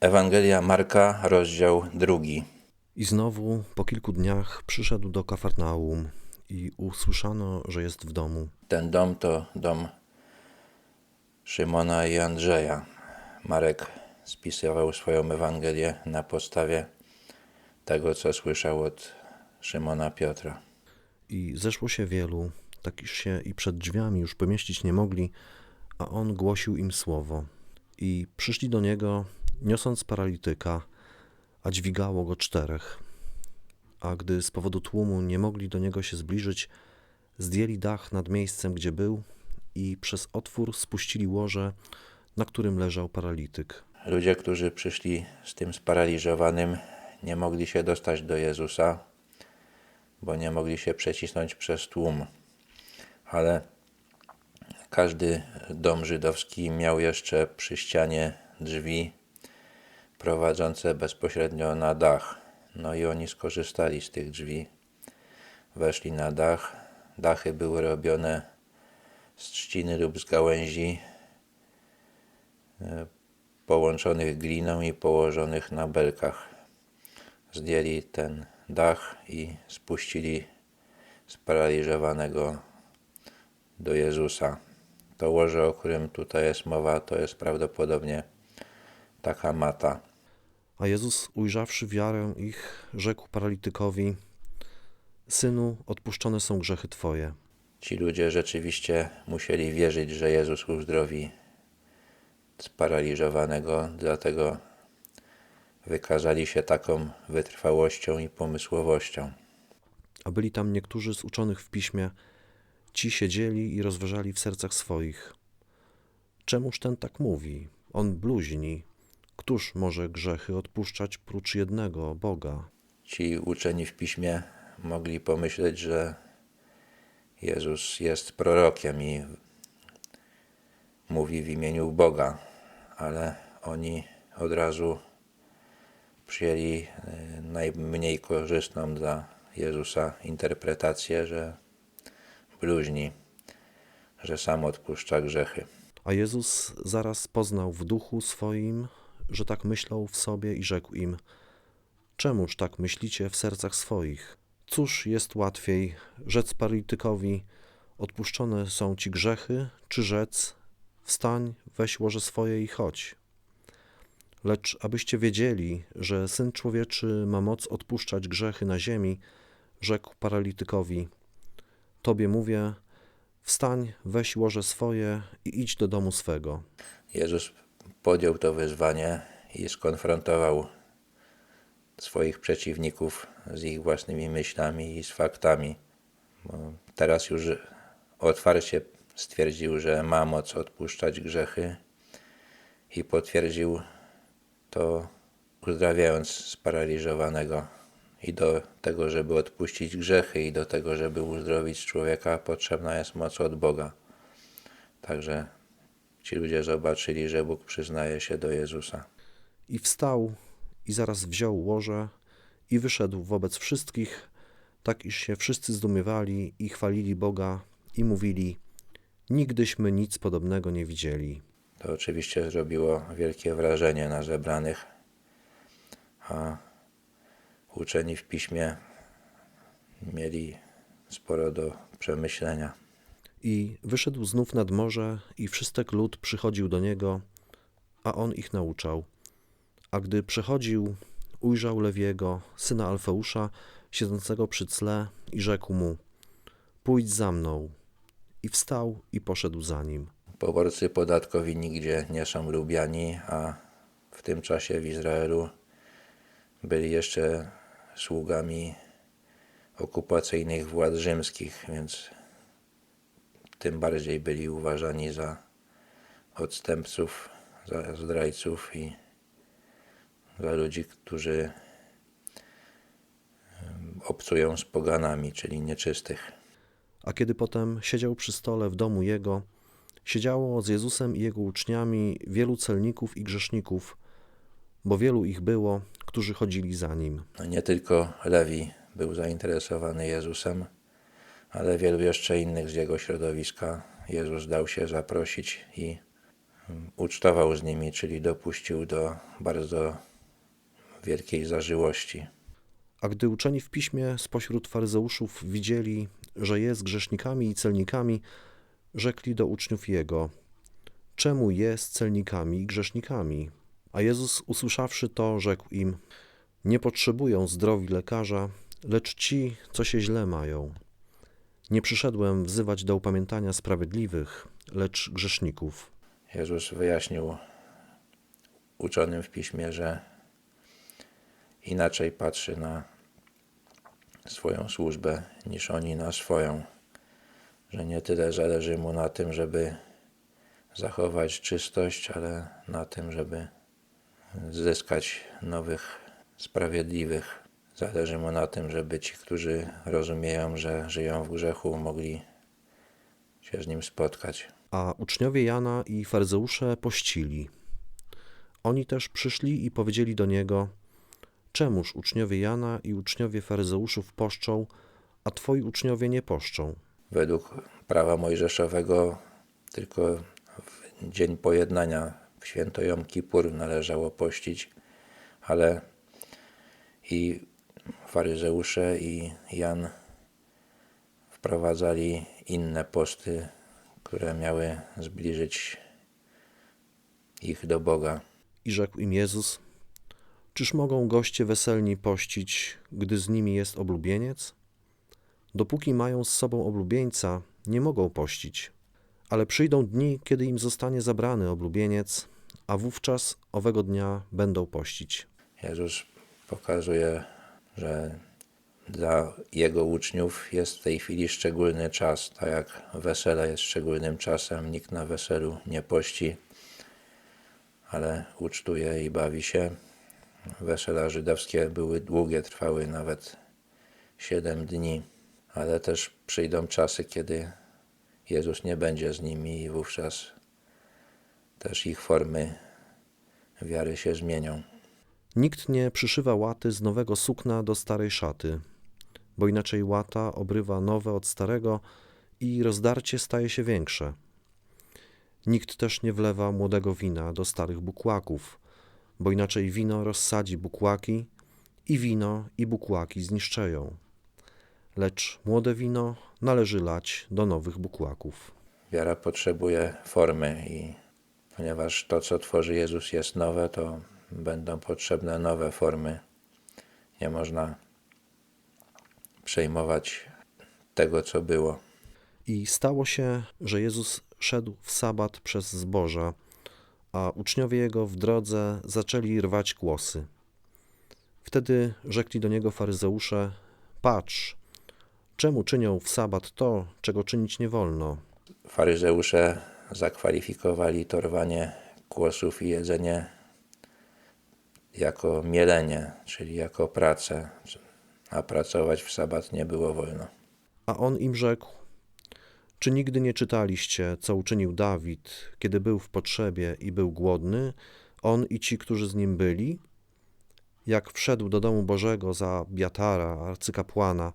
Ewangelia Marka, rozdział drugi. I znowu po kilku dniach przyszedł do Kafarnaum i usłyszano, że jest w domu. Ten dom to dom Szymona i Andrzeja. Marek spisywał swoją Ewangelię na podstawie tego, co słyszał od Szymona Piotra. I zeszło się wielu, tak iż się i przed drzwiami już pomieścić nie mogli, a on głosił im słowo. I przyszli do niego, niosąc paralityka, a dźwigało go czterech. A gdy z powodu tłumu nie mogli do niego się zbliżyć, zdjęli dach nad miejscem, gdzie był i przez otwór spuścili łoże, na którym leżał paralityk. Ludzie, którzy przyszli z tym sparaliżowanym, nie mogli się dostać do Jezusa, bo nie mogli się przecisnąć przez tłum. Ale każdy dom żydowski miał jeszcze przy ścianie drzwi prowadzące bezpośrednio na dach. No i oni skorzystali z tych drzwi. Weszli na dach. Dachy były robione z trzciny lub z gałęzi e, połączonych gliną i położonych na belkach. Zdjęli ten dach i spuścili sparaliżowanego do Jezusa. To łoże, o którym tutaj jest mowa, to jest prawdopodobnie taka mata. A Jezus, ujrzawszy wiarę ich, rzekł paralitykowi: Synu, odpuszczone są grzechy twoje. Ci ludzie rzeczywiście musieli wierzyć, że Jezus uzdrowi sparaliżowanego, dlatego wykazali się taką wytrwałością i pomysłowością. A byli tam niektórzy z uczonych w piśmie, ci siedzieli i rozważali w sercach swoich. Czemuż ten tak mówi? On bluźni. Któż może grzechy odpuszczać prócz jednego Boga? Ci uczeni w piśmie mogli pomyśleć, że Jezus jest prorokiem i mówi w imieniu Boga, ale oni od razu przyjęli e, najmniej korzystną dla Jezusa interpretację, że bluźni, że sam odpuszcza grzechy. A Jezus zaraz poznał w duchu swoim, że tak myślał w sobie i rzekł im: Czemuż tak myślicie w sercach swoich? Cóż jest łatwiej rzec paralitykowi: Odpuszczone są ci grzechy, czy rzec: Wstań, weź łoże swoje i chodź. Lecz abyście wiedzieli, że syn człowieczy ma moc odpuszczać grzechy na ziemi, rzekł paralitykowi: Tobie mówię, wstań, weź łoże swoje i idź do domu swego. Jezus podjął to wyzwanie i skonfrontował swoich przeciwników z ich własnymi myślami i z faktami. Bo teraz już otwarcie stwierdził, że ma moc odpuszczać grzechy i potwierdził to uzdrawiając sparaliżowanego. I do tego, żeby odpuścić grzechy i do tego, żeby uzdrowić człowieka, potrzebna jest moc od Boga. Także ci ludzie zobaczyli, że Bóg przyznaje się do Jezusa. I wstał i zaraz wziął łoże i wyszedł wobec wszystkich, tak iż się wszyscy zdumiewali i chwalili Boga i mówili: Nigdyśmy nic podobnego nie widzieli. To oczywiście zrobiło wielkie wrażenie na zebranych, a uczeni w piśmie mieli sporo do przemyślenia. I wyszedł znów nad morze, i wszystek lud przychodził do niego, a on ich nauczał. A gdy przechodził, ujrzał Lewiego, syna Alfeusza, siedzącego przy cle, i rzekł mu: Pójdź za mną. I wstał i poszedł za nim. Poborcy podatkowi nigdzie nie są lubiani, a w tym czasie w Izraelu byli jeszcze sługami okupacyjnych władz rzymskich, więc tym bardziej byli uważani za odstępców, za zdrajców i za ludzi, którzy obcują z poganami, czyli nieczystych. A kiedy potem siedział przy stole w domu jego, siedziało z Jezusem i jego uczniami wielu celników i grzeszników, bo wielu ich było, którzy chodzili za nim. No nie tylko Lewi był zainteresowany Jezusem, ale wielu jeszcze innych z jego środowiska Jezus dał się zaprosić i mm, ucztował z nimi, czyli dopuścił do bardzo wielkiej zażyłości. A gdy uczeni w piśmie spośród faryzeuszów widzieli, że jest grzesznikami i celnikami, rzekli do uczniów jego: Czemu jest celnikami i grzesznikami? A Jezus, usłyszawszy to, rzekł im: Nie potrzebują zdrowi lekarza, lecz ci, co się źle mają. Nie przyszedłem wzywać do upamiętania sprawiedliwych, lecz grzeszników. Jezus wyjaśnił uczonym w piśmie, że inaczej patrzy na swoją służbę niż oni na swoją. Że nie tyle zależy mu na tym, żeby zachować czystość, ale na tym, żeby zyskać nowych sprawiedliwych. Zależy mu na tym, żeby ci, którzy rozumieją, że żyją w grzechu, mogli się z nim spotkać. A uczniowie Jana i faryzeusze pościli. Oni też przyszli i powiedzieli do niego: Czemuż uczniowie Jana i uczniowie faryzeuszów poszczą, a twoi uczniowie nie poszczą? według prawa mojżeszowego tylko w dzień pojednania w święto Jom Kippur należało pościć, ale i faryzeusze i Jan wprowadzali inne posty, które miały zbliżyć ich do Boga. I rzekł im Jezus: Czyż mogą goście weselni pościć, gdy z nimi jest oblubieniec? Dopóki mają z sobą oblubieńca, nie mogą pościć. Ale przyjdą dni, kiedy im zostanie zabrany oblubieniec, a wówczas owego dnia będą pościć. Jezus pokazuje, że dla Jego uczniów jest w tej chwili szczególny czas. Tak jak wesele jest szczególnym czasem, nikt na weselu nie pości, ale ucztuje i bawi się. Wesela żydowskie były długie, trwały nawet 7 dni, ale też przyjdą czasy, kiedy Jezus nie będzie z nimi i wówczas też ich formy wiary się zmienią. Nikt nie przyszywa łaty z nowego sukna do starej szaty, bo inaczej łata obrywa nowe od starego i rozdarcie staje się większe. Nikt też nie wlewa młodego wina do starych bukłaków, bo inaczej wino rozsadzi bukłaki i wino i bukłaki zniszczeją. Lecz młode wino należy lać do nowych bukłaków. Wiara potrzebuje formy i ponieważ to, co tworzy Jezus jest nowe, to będą potrzebne nowe formy. Nie można przejmować tego, co było. I stało się, że Jezus szedł w sabat przez zboża, a uczniowie jego w drodze zaczęli rwać kłosy. Wtedy rzekli do niego faryzeusze: Patrz, czemu czynią w sabat to, czego czynić nie wolno? Faryzeusze zakwalifikowali to rwanie kłosów i jedzenie jako mielenie, czyli jako pracę, a pracować w sabat nie było wolno. A on im rzekł: Czy nigdy nie czytaliście, co uczynił Dawid, kiedy był w potrzebie i był głodny, on i ci, którzy z nim byli? Jak wszedł do domu Bożego za Biatara, arcykapłana,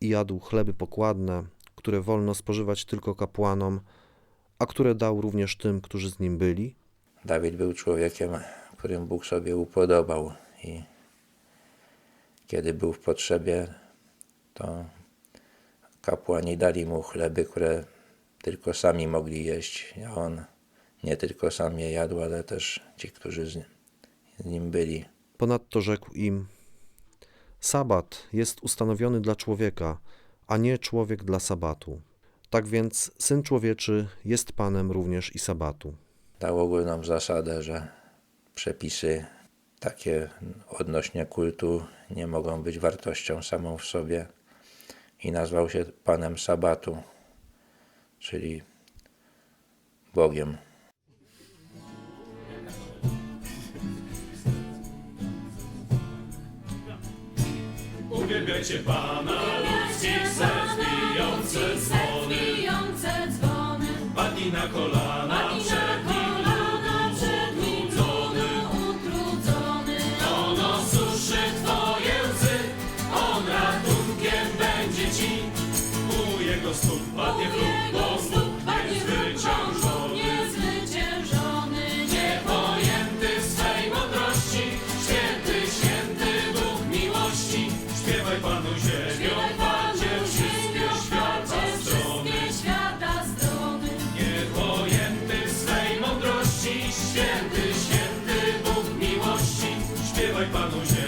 i jadł chleby pokładne, które wolno spożywać tylko kapłanom, a które dał również tym, którzy z nim byli? Dawid był człowiekiem, którym Bóg sobie upodobał i kiedy był w potrzebie, to kapłani dali mu chleby, które tylko sami mogli jeść, a on nie tylko sam je jadł, ale też ci, którzy z z nim byli. Ponadto rzekł im: Sabat jest ustanowiony dla człowieka, a nie człowiek dla sabatu. Tak więc syn człowieczy jest panem również i sabatu. Dał ogólną zasadę, że przepisy takie odnośnie kultu nie mogą być wartością samą w sobie i nazwał się Panem Sabatu, czyli Bogiem. Uwielbiajcie Pana, ludzkich serc dzwony. Padnij na kolana Padnij przed na kolana vai pra longe.